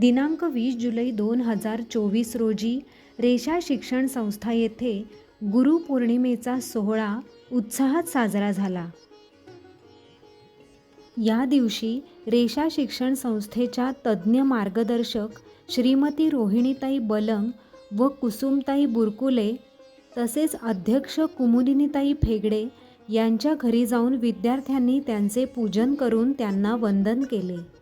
दिनांक वीस जुलै दोन हजार चोवीस रोजी रेषा शिक्षण संस्था येथे गुरुपौर्णिमेचा सोहळा उत्साहात साजरा झाला. या दिवशी रेषा शिक्षण संस्थेच्या तज्ज्ञ मार्गदर्शक श्रीमती रोहिणीताई बलंग व कुसुमताई बुरकुले तसेच अध्यक्ष कुमुदिनीताई फेगडे यांच्या घरी जाऊन विद्यार्थ्यांनी त्यांचे पूजन करून त्यांना वंदन केले.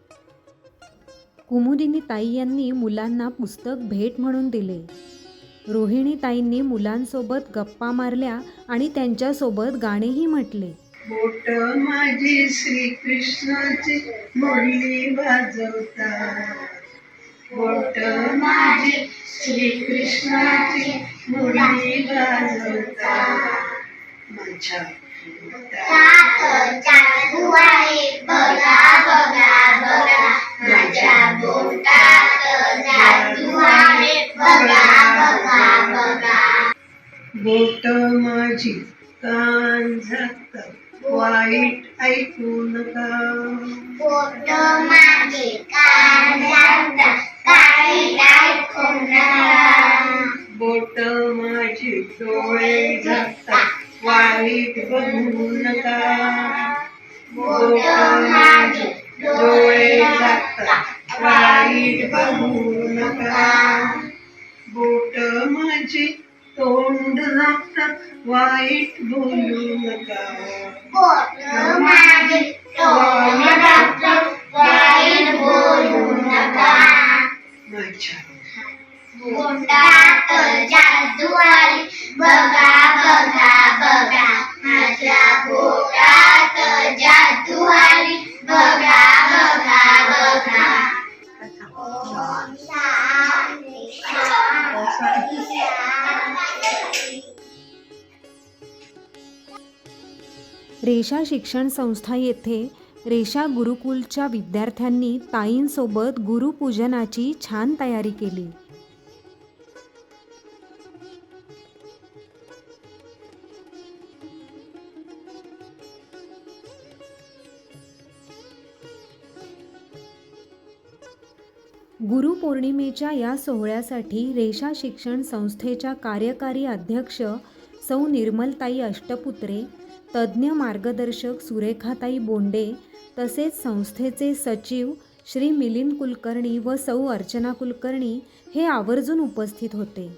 कुमुदिनीताई यांनी मुलांना पुस्तक भेट म्हणून दिले. रोहिणीताईंनी मुलांसोबत गप्पा मारल्या आणि त्यांच्यासोबत गाणेही म्हटले. बोट माझी श्रीकृष्णाची मुरली वाजवता. बोट माझी श्रीकृष्णाची मुरली वाजवता. माझ्या बोट माझी कान झाकतात वाईट ऐकू नका बोट माझे कान झाकतात काही ऐकू नका बोट माझी डोळे झाकतात वाईट बघू नका बोट माझी डोळे झाकतात वाईट बघू नका बोट माझी तोंड झाकतात वाईट बोलू नका. माझे तोंड वाईट बोलू नका. जादू आली बघा बघा बघा. माझ्या बोटात जादू आली बघा बघा बघा. रेषा शिक्षण संस्था येथे रेषा गुरुकुलच्या विद्यार्थ्यांनी ताईंसोबत गुरुपूजनाची छान तयारी केली. गुरुपौर्णिमेच्या या सोहळ्यासाठी रेषा शिक्षण संस्थेच्या कार्यकारी अध्यक्ष सौ निर्मलताई अष्टपुत्रे तज्ज्ञ मार्गदर्शक सुरेखाताई बोंडे तसेच संस्थेचे सचिव श्री मिलिंद कुलकर्णी व सौ अर्चना कुलकर्णी हे आवर्जून उपस्थित होते.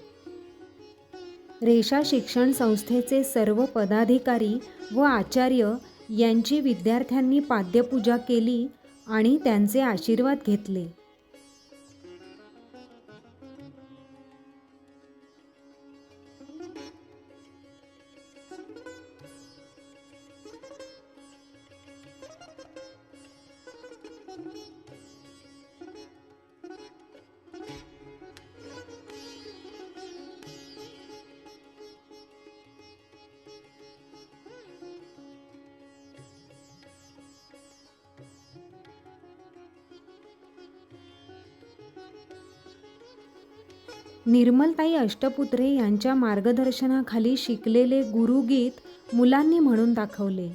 रेषा शिक्षण संस्थेचे सर्व पदाधिकारी व आचार्य यांची विद्यार्थ्यांनी पाद्यपूजा केली आणि त्यांचे आशीर्वाद घेतले. निर्मलताई अष्टपुत्रे यांच्या मार्गदर्शनाखाली शिकलेले गुरुगीत मुलांनी म्हणून दाखवले.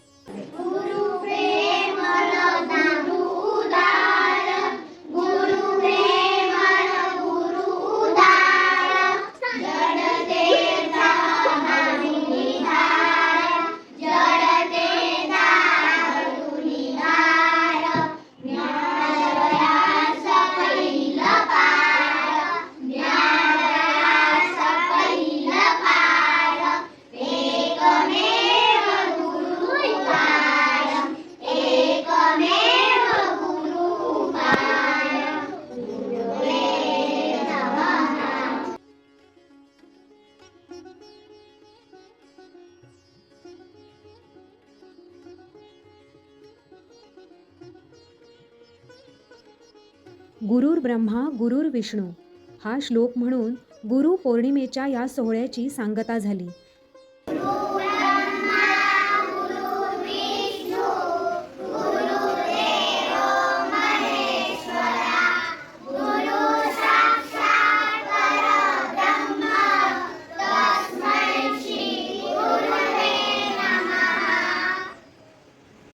गुरुर ब्रह्मा गुरुर विष्णू हा श्लोक म्हणून गुरु पौर्णिमेच्या या सोहळ्याची सांगता झाली.